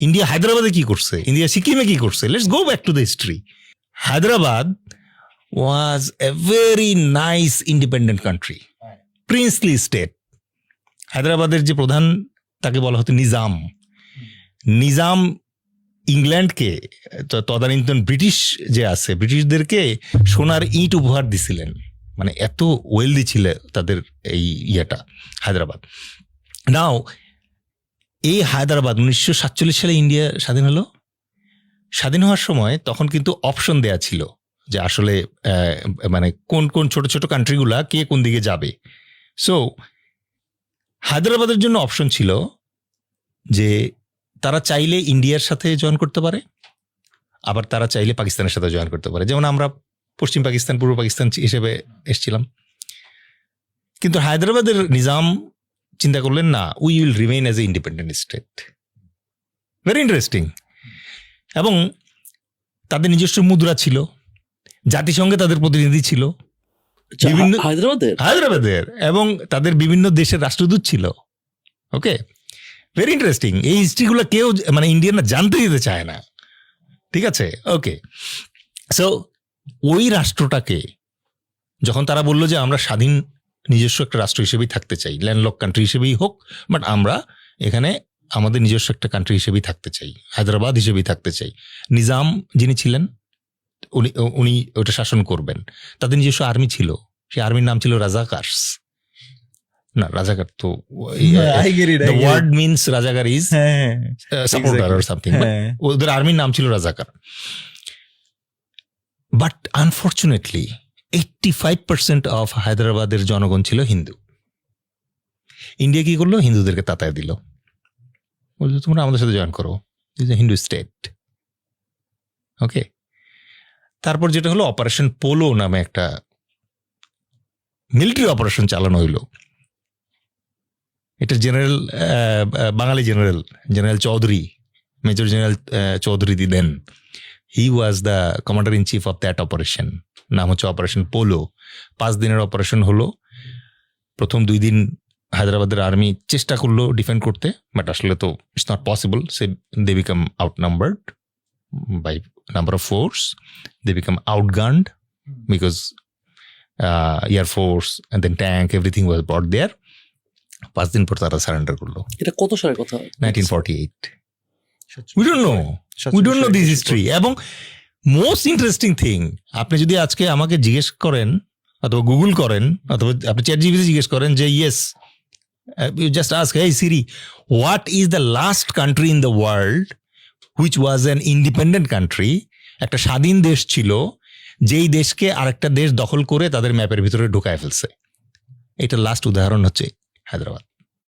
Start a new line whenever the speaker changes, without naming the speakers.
India হায়দ্রাবাদে কি করছে? ইন্ডিয়া সিকিমে কি করছে? Let's go back to the history Hyderabad was a very nice independent country princely state হায়দ্রাবাদের যে প্রধান, তাকে বলা হতো নিজাম। নিজাম ইংল্যান্ডকে তদানীন্তন ব্রিটিশ যে আছে, ব্রিটিশদেরকে সোনার ইট উপহার দিছিলেন। মানে এত ওয়েলদি ছিল তাদের এই ইয়েটা, হায়দ্রাবাদ। নাও এই হায়দ্রাবাদ উনিশশো সাতচল্লিশ সালে ইন্ডিয়া স্বাধীন হলো? স্বাধীন হওয়ার সময় তখন কিন্তু অপশন দেয়া ছিল যে আসলে মানে কোন কোন ছোট ছোট কান্ট্রিগুলা কে কোন দিকে যাবে। সো হায়দ্রাবাদের জন্য অপশন ছিল যে তারা চাইলে ইন্ডিয়ার সাথে জয়েন করতে পারে, আবার তারা চাইলে পাকিস্তানের সাথে জয়েন করতে পারে। যেমন আমরা পশ্চিম পাকিস্তান, পূর্ব পাকিস্তান হিসেবে এসেছিলাম। কিন্তু হায়দ্রাবাদের নিজাম চিন্তা করলেন না we will remain as a independent state very interesting এবং তাদের নিজস্ব মুদ্রা ছিল জাতিসংঘে তাদের প্রতিনিধি ছিল
আচ্ছা,
বিভিন্ন-
হায়দ্রাবাদের?
এবং তাদের বিভিন্ন দেশের রাষ্ট্রদূত ছিল ওকে ভেরি ইন্টারেস্টিং এই হিস্ট্রিগুলো কেউ মানে ইন্ডিয়ানরা জানতে দিতে চায় না ঠিক আছে? ওকে সো ওই রাষ্ট্রটাকে যখন তারা বলল যে আমরা স্বাধীন নিজস্ব একটা রাষ্ট্র হিসেবেই থাকতে চাই ল্যান্ডলক কান্ট্রি হিসেবেই হোক বাট আমরা এখানে আমাদের নিজস্ব একটা কান্ট্রি হিসেবেই থাকতে চাই হায়দ্রাবাদ হিসেবেই থাকতে চাই। নিজাম যিনি ছিলেন উনি উনি ওটা শাসন করবেন। তাদের নিজস্ব আর্মি ছিল সেই আর্মির নাম ছিল রাজাকার্স। না রাজাকার তো the word means Razakar is supporter or something ওদের আর্মির নাম ছিল Razakar. But unfortunately eighty five percent of হায়দ্রাবাদের জনগণ ছিল হিন্দু ইন্ডিয়া কি করল হিন্দুদেরকে তাতায় দিল বলল তোমরা আমাদের সাথে জয়েন করো is a Hindu state okay তারপর যেটা হলো অপারেশন পোলো নামে একটা মিলিটারি অপারেশন চালানো হইল এটা general Bengali general general Chaudhuri major general Chaudhuri the then he was the commander in chief of that operation নাম হচ্ছে অপারেশন পোলো। পাঁচ দিনের অপারেশন হলো। প্রথম দুই দিন হায়দ্রাবাদের আর্মি চেষ্টা করল ডিফেন্ড করতে বাট আসলে তো it's not possible say they become outnumbered by number of force they become outgunned because air force and then tank everything was but there পাঁচ দিন পর তারা সারেন্ডার করল।
এটা কত সালের কথা?
Nineteen forty eight we don't know we don't know this history এবং মোস্ট ইন্টারেস্টিং থিং আপনি যদি আজকে আমাকে জিজ্ঞেস করেন, অথবা গুগল করেন, অথবা আপনি চ্যাট জিবিতে জিজ্ঞেস করেন যে ইয়েস ইউ জাস্ট আস্ক এই Siri what is the last country in the world which was an independent country একটা স্বাধীন দেশ ছিল, যেই দেশকে আরেকটা দেশ দখল করে তাদের ম্যাপের ভিতরে ঢুকায় ফেলছে। এটা লাস্ট উদাহরণ হচ্ছে হায়দ্রাবাদ।